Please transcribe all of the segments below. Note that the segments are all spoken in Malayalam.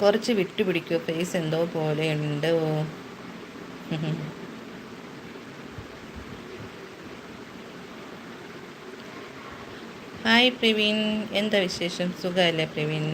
കുറച്ച് വിട്ടുപിടിക്കോ. ഫേസ് എന്തോ പോലെ ഉണ്ട്. ഹായ് പ്രവീൺ. എന്താ വിശേഷം? സുഖമല്ലേ പ്രവീൺ?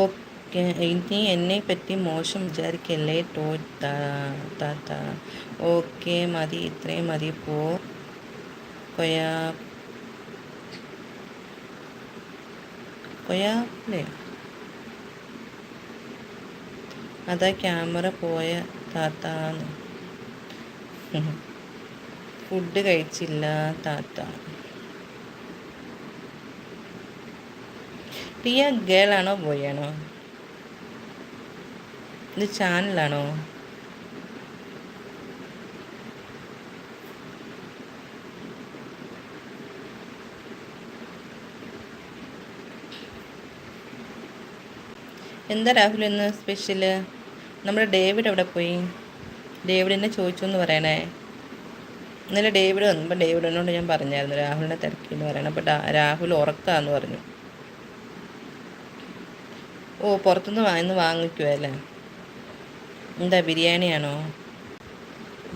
ഓക്കെ ഇനി എന്നെ പറ്റി മോശം വിചാരിക്കല്ലേ ടോ താത്ത ഓക്കെ മതി ഇത്രയും മതി പോ. കൊയാ കൊയാ അതാ ക്യാമറ പോയ താത്താന്ന്. ഫുഡ് കഴിച്ചില്ല താത്ത. ടിയ ബോയ് ബോയാണോ ഇത് ചാനലാണോ? എന്താ രാഹുൽ ഇന്ന് സ്പെഷ്യൽ? നമ്മുടെ ഡേവിഡ് എവിടെ പോയി? ഡേവിഡിനെ ചോദിച്ചു എന്ന് പറയണേ. ഇന്നലെ ഡേവിഡ് വന്നപ്പോൾ ഡേവിഡിനോട് ഞാൻ പറഞ്ഞായിരുന്നു രാഹുലിനെ തിരക്കിയെന്ന് പറയണം. അപ്പോൾ രാഹുൽ ഉറക്കാന്ന് പറഞ്ഞു. ഓ പുറത്തുനിന്ന് ഇന്ന് വാങ്ങിക്കുമല്ലേ എന്താ ബിരിയാണിയാണോ?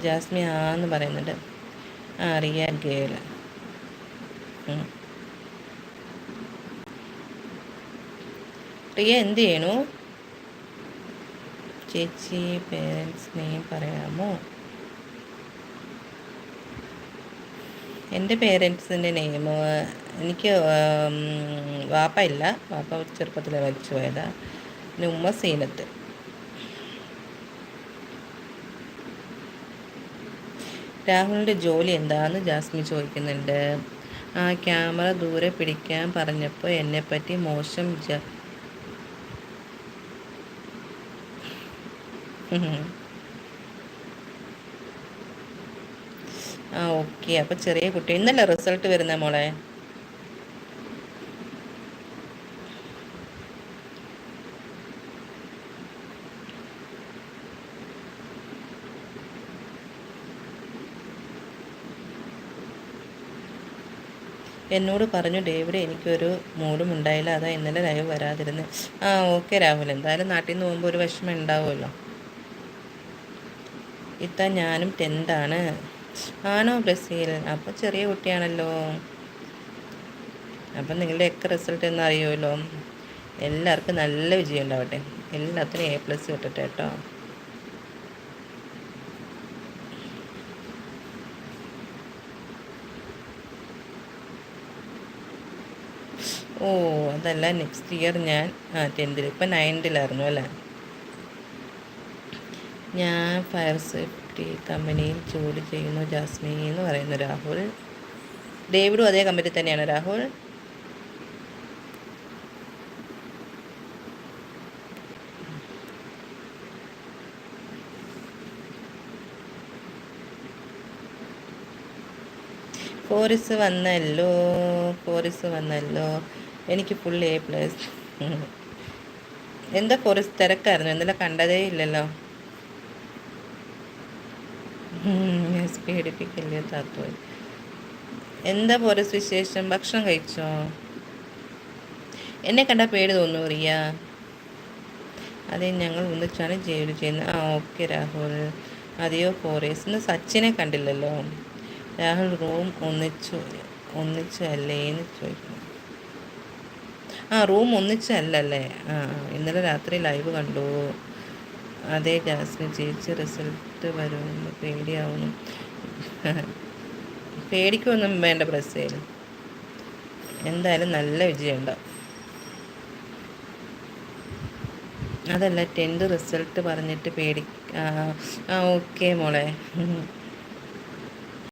ജാസ്മി ആന്ന് പറയുന്നുണ്ട്. ആ റിയാൽ ഗേൾ റിയ എന്ത് ചെയ്യണു? ചേച്ചി പേരൻസിനെ പറയാമോ? എന്റെ പേരൻസിന്റെ നെയിം എനിക്ക് വാപ്പ ഇല്ല. വാപ്പ ചെറുപ്പത്തിൽ വലിച്ചു പോയതാ. പിന്നെ ഉമ്മ സീനത്ത്. രാഹുലിന്റെ ജോലി എന്താന്ന് ജാസ്മി ചോദിക്കുന്നുണ്ട്. ആ ക്യാമറ ദൂരെ പിടിക്കാൻ പറഞ്ഞപ്പോൾ എന്നെപ്പറ്റി മോശം ജ ആ ഓക്കെ അപ്പോൾ ചെറിയ കുട്ടി. ഇന്നല്ലേ റിസൾട്ട് വരുന്ന മോളെ? എന്നോട് പറഞ്ഞു ഡേവിഡ് എനിക്കൊരു മൂഡും ഉണ്ടായില്ല. അതാ ഇന്നലെ ലൈവ് വരാതിരുന്നു. ആ ഓക്കെ രാഹുൽ. എന്തായാലും നാട്ടിൽ നിന്ന് പോകുമ്പോൾ ഒരു വിഷമം ഉണ്ടാവുമല്ലോ. ഇത്ത ഞാനും ടെൻത്താണ് ആണോ ബ്രസീൽ? അപ്പോൾ ചെറിയ കുട്ടിയാണല്ലോ. അപ്പം നിങ്ങളുടെയൊക്കെ റിസൾട്ട് എന്ന് അറിയുമല്ലോ. എല്ലാവർക്കും നല്ല വിജയം ഉണ്ടാവട്ടെ. എല്ലാത്തിനും എ പ്ലസ് കിട്ടട്ടെ കേട്ടോ. ഓ അതല്ല നെക്സ്റ്റ് ഇയർ ഞാൻ ആ ടെൻത്തിൽ ഇപ്പം നയൻത്തിലായിരുന്നു അല്ലേ? ഞാൻ ഫയർ സേഫ്റ്റി കമ്പനിയിൽ ജോലി ചെയ്യുന്നു ജാസ്മി എന്ന് പറയുന്നു രാഹുൽ. ഡേവിഡും അതേ കമ്പനി തന്നെയാണ്. രാഹുൽ? കോറിസ് വന്നല്ലോ കോറിസ് വന്നല്ലോ. എനിക്ക് ഫുൾ എ പ്ലസ് എന്താ കോറിസ് തിരക്കായിരുന്നു? ഇന്നലെ കണ്ടതേ ഇല്ലല്ലോ. പേടിപ്പിക്കല്ലേ താത്തോ എന്താ പോലെ വിശേഷം ഭക്ഷണം കഴിച്ചോ? എന്നെ കണ്ട പേടി തോന്നുന്നു റിയ. അതെ ഞങ്ങൾ ഒന്നിച്ചാണ് ജോലി ചെയ്യുന്നത്. ആ ഓക്കെ രാഹുൽ. അതെയോ ഫോറേസ് ഇന്ന് സച്ചിനെ കണ്ടില്ലല്ലോ. രാഹുൽ റൂം ഒന്നിച്ചു ഒന്നിച്ചല്ലേ എന്ന് ചോദിക്കുന്നു. ആ റൂം ഒന്നിച്ചല്ലല്ലേ ആ ഇന്നലെ രാത്രി ലൈവ് കണ്ടു. അതേ ജാസ്മിൻ ചേച്ചി റിസൾട്ട് വരുമെന്ന് പേടിയാവുന്നു. പേടിക്കൊന്നും വേണ്ട ബ്രസേൽ എന്തായാലും നല്ല വിജയം ഉണ്ടാവും അതല്ല ടെൻത്ത് റിസൾട്ട് പറഞ്ഞിട്ട് പേടി ഓക്കെ മോളെ.